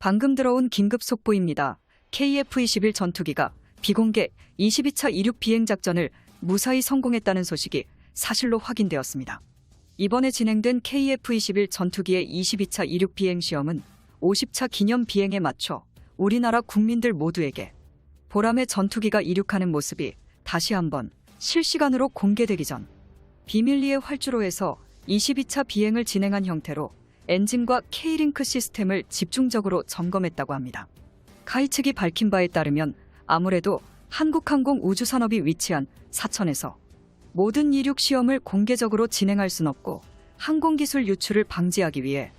방금 들어온 긴급 속보입니다. KF-21 전투기가 비공개 22차 이륙 비행 작전을 무사히 성공했다는 소식이 사실로 확인되었습니다. 이번에 진행된 KF-21 전투기의 22차 이륙 비행 시험은 50차 기념 비행에 맞춰 우리나라 국민들 모두에게 보람의 전투기가 이륙하는 모습이 다시 한번 실시간으로 공개되기 전 비밀리에 활주로에서 22차 비행을 진행한 형태로 엔진과 K링크 시스템을 집중적으로 점검했다고 합니다. 카이 측이 밝힌 바에 따르면 아무래도 한국항공 우주산업이 위치한 사천에서 모든 이륙 시험을 공개적으로 진행할 순 없고 항공기술 유출을 방지하기 위해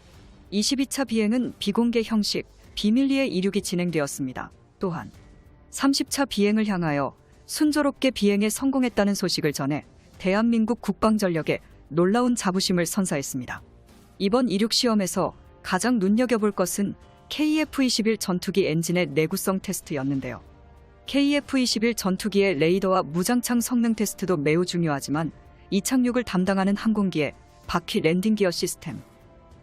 22차 비행은 비공개 형식 비밀리에 이륙이 진행되었습니다. 또한 30차 비행을 향하여 순조롭게 비행에 성공했다는 소식을 전해 대한민국 국방전력에 놀라운 자부심을 선사했습니다. 이번 이륙 시험에서 가장 눈여겨볼 것은 KF-21 전투기 엔진의 내구성 테스트였는데요. KF-21 전투기의 레이더와 무장창 성능 테스트도 매우 중요하지만 이착륙을 담당하는 항공기의 바퀴 랜딩 기어 시스템,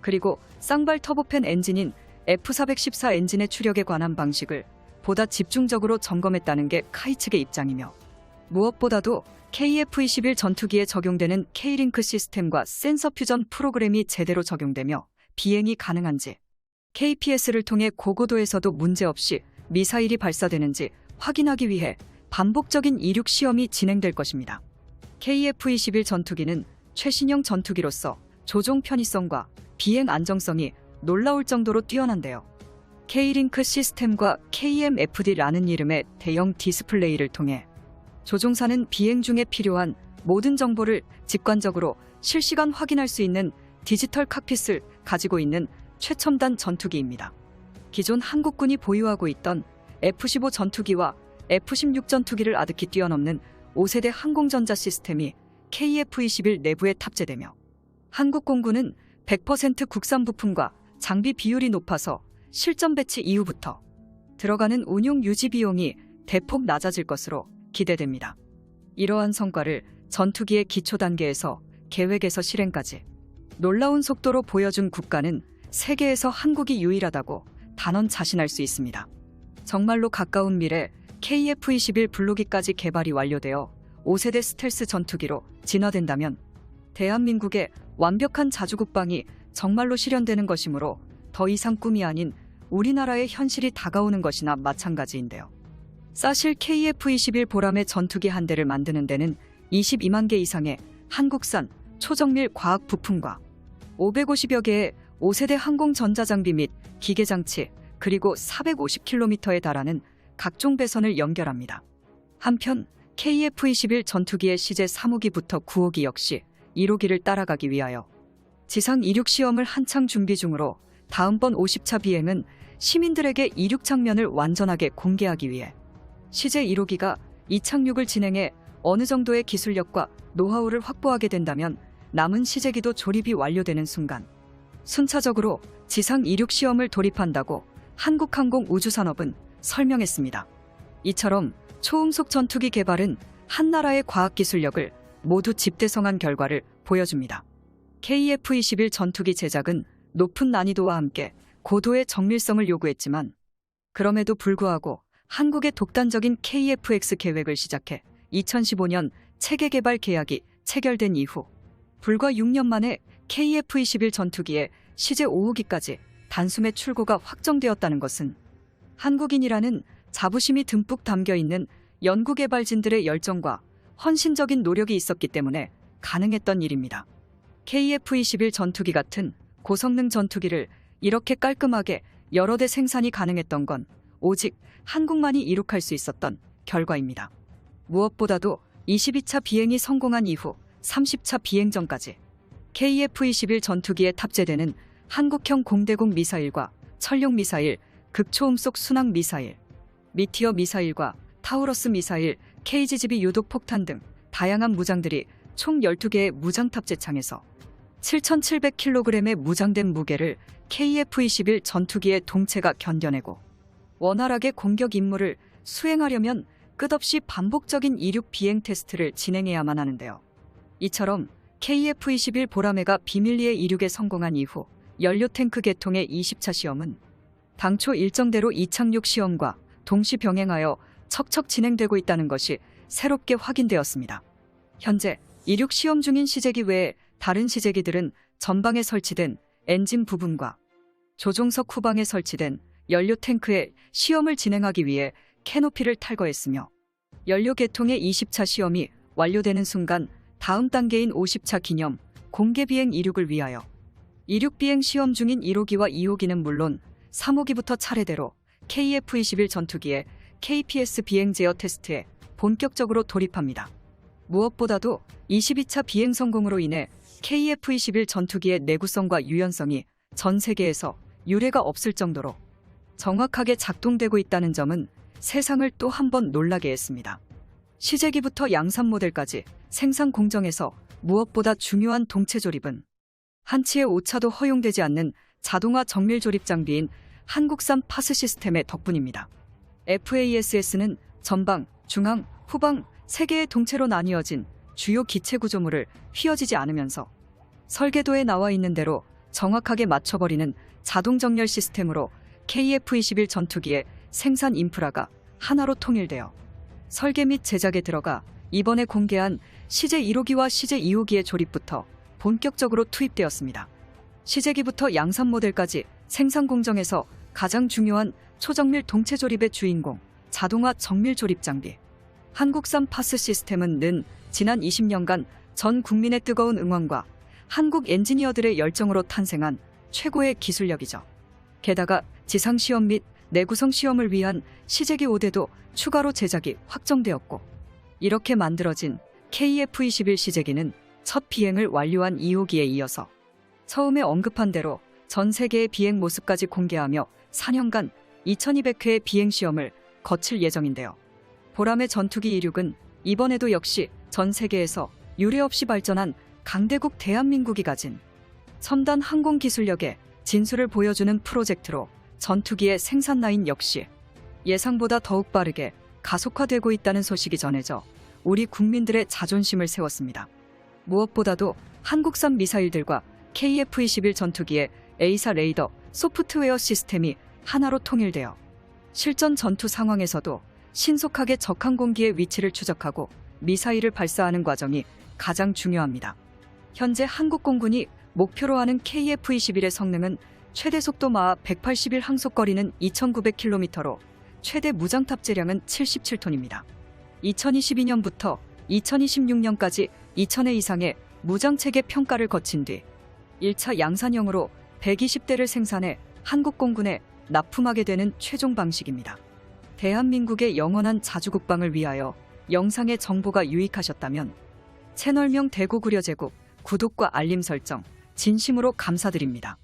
그리고 쌍발 터보팬 엔진인 F414 엔진의 추력에 관한 방식을 보다 집중적으로 점검했다는 게 카이 측의 입장이며 무엇보다도 KF-21 전투기에 적용되는 K링크 시스템과 센서 퓨전 프로그램이 제대로 적용되며 비행이 가능한지 KPS를 통해 고고도에서도 문제없이 미사일이 발사되는지 확인하기 위해 반복적인 이륙 시험이 진행될 것입니다. KF-21 전투기는 최신형 전투기로서 조종 편의성과 비행 안정성이 놀라울 정도로 뛰어난데요. K링크 시스템과 KMFD라는 이름의 대형 디스플레이를 통해 조종사는 비행 중에 필요한 모든 정보를 직관적으로 실시간 확인할 수 있는 디지털 칵핏을 가지고 있는 최첨단 전투기입니다. 기존 한국군이 보유하고 있던 F-15 전투기와 F-16 전투기를 아득히 뛰어넘는 5세대 항공전자 시스템이 KF-21 내부에 탑재되며 한국 공군은 100% 국산 부품과 장비 비율이 높아서 실전 배치 이후부터 들어가는 운용 유지 비용이 대폭 낮아질 것으로 기대됩니다. 이러한 성과를 전투기의 기초 단계에서 계획에서 실행까지 놀라운 속도로 보여준 국가는 세계에서 한국이 유일하다고 단언 자신할 수 있습니다. 정말로 가까운 미래 KF-21 블로기까지 개발이 완료되어 5세대 스텔스 전투기로 진화된다면 대한민국의 완벽한 자주국방이 정말로 실현되는 것이므로 더 이상 꿈이 아닌 우리나라의 현실이 다가오는 것이나 마찬가지인데요. 사실 KF-21 보람의 전투기 한 대를 만드는 데는 22만 개 이상의 한국산 초정밀 과학 부품과 550여 개의 5세대 항공 전자장비 및 기계장치 그리고 450km에 달하는 각종 배선을 연결합니다. 한편 KF-21 전투기의 시제 3호기부터 9호기 역시 1호기를 따라가기 위하여 지상 이륙 시험을 한창 준비 중으로 다음번 50차 비행은 시민들에게 이륙 장면을 완전하게 공개하기 위해 시제 1호기가 이 착륙을 진행해 어느 정도의 기술력과 노하우를 확보하게 된다면 남은 시제기도 조립이 완료되는 순간 순차적으로 지상 이륙 시험을 돌입한다고 한국항공 우주산업은 설명했습니다. 이처럼 초음속 전투기 개발은 한 나라의 과학기술력을 모두 집대성한 결과를 보여줍니다. KF-21 전투기 제작은 높은 난이도와 함께 고도의 정밀성을 요구했지만 그럼에도 불구하고 한국의 독단적인 KFX 계획을 시작해 2015년 체계 개발 계약이 체결된 이후 불과 6년 만에 KF-21 전투기의 시제 5호기까지 단숨에 출고가 확정되었다는 것은 한국인이라는 자부심이 듬뿍 담겨 있는 연구개발진들의 열정과 헌신적인 노력이 있었기 때문에 가능했던 일입니다. KF-21 전투기 같은 고성능 전투기를 이렇게 깔끔하게 여러 대 생산이 가능했던 건 오직 한국만이 이룩할 수 있었던 결과입니다. 무엇보다도 22차 비행이 성공한 이후 30차 비행 전까지 KF-21 전투기에 탑재되는 한국형 공대공 미사일과 천룡 미사일, 극초음속 순항 미사일, 미티어 미사일과 타우러스 미사일, KGGB 유독 폭탄 등 다양한 무장들이 총 12개의 무장 탑재창에서 7,700kg의 무장된 무게를 KF-21 전투기의 동체가 견뎌내고 원활하게 공격 임무를 수행하려면 끝없이 반복적인 이륙 비행 테스트를 진행해야만 하는데요. 이처럼 KF-21 보라매가 비밀리에 이륙에 성공한 이후 연료 탱크 개통의 20차 시험은 당초 일정대로 이착륙 시험과 동시 병행하여 척척 진행되고 있다는 것이 새롭게 확인되었습니다. 현재 이륙 시험 중인 시제기 외에 다른 시제기들은 전방에 설치된 엔진 부분과 조종석 후방에 설치된 연료 탱크에 시험을 진행하기 위해 캐노피를 탈거했으며 연료 개통의 20차 시험이 완료되는 순간 다음 단계인 50차 기념 공개 비행 이륙을 위하여 이륙 비행 시험 중인 1호기와 2호기는 물론 3호기부터 차례대로 KF-21 전투기의 KPS 비행 제어 테스트에 본격적으로 돌입합니다. 무엇보다도 22차 비행 성공으로 인해 KF-21 전투기의 내구성과 유연성이 전 세계에서 유례가 없을 정도로 정확하게 작동되고 있다는 점은 세상을 또 한 번 놀라게 했습니다. 시제기부터 양산 모델까지 생산 공정에서 무엇보다 중요한 동체 조립은 한치의 오차도 허용되지 않는 자동화 정밀 조립 장비인 한국산 파스 시스템의 덕분입니다. FASS는 전방, 중앙, 후방 세 개의 동체로 나뉘어진 주요 기체 구조물을 휘어지지 않으면서 설계도에 나와 있는 대로 정확하게 맞춰버리는 자동 정렬 시스템으로 KF-21 전투기의 생산 인프라가 하나로 통일되어 설계 및 제작에 들어가 이번에 공개한 시제 1호기와 시제 2호기의 조립부터 본격적으로 투입되었습니다. 시제기부터 양산 모델까지 생산 공정에서 가장 중요한 초정밀 동체 조립의 주인공 자동화 정밀 조립 장비 한국산 파스 시스템은 는 지난 20년간 전 국민의 뜨거운 응원과 한국 엔지니어들의 열정으로 탄생한 최고의 기술력이죠. 게다가 지상 시험 및 내구성 시험을 위한 시제기 5대도 추가로 제작이 확정되었고 이렇게 만들어진 KF-21 시제기는 첫 비행을 완료한 2호기에 이어서 처음에 언급한 대로 전 세계의 비행 모습까지 공개하며 4년간 2200회의 비행 시험을 거칠 예정인데요. 보람의 전투기 이륙은 이번에도 역시 전 세계에서 유례 없이 발전한 강대국 대한민국이 가진 첨단 항공 기술력의 진수를 보여주는 프로젝트로 전투기의 생산 라인 역시 예상보다 더욱 빠르게 가속화되고 있다는 소식이 전해져 우리 국민들의 자존심을 세웠습니다. 무엇보다도 한국산 미사일들과 KF-21 전투기의 A사 레이더 소프트웨어 시스템이 하나로 통일되어 실전 전투 상황에서도 신속하게 적 항공기의 위치를 추적하고 미사일을 발사하는 과정이 가장 중요합니다. 현재 한국 공군이 목표로 하는 KF-21의 성능은 최대 속도 마하 181 항속거리는 2,900km로 최대 무장 탑재량은 77톤입니다. 2022년부터 2026년까지 2,000회 이상의 무장 체계 평가를 거친 뒤 1차 양산형으로 120대를 생산해 한국 공군에 납품하게 되는 최종 방식입니다. 대한민국의 영원한 자주국방을 위하여 영상의 정보가 유익하셨다면 채널명 대구구려제국 구독과 알림 설정 진심으로 감사드립니다.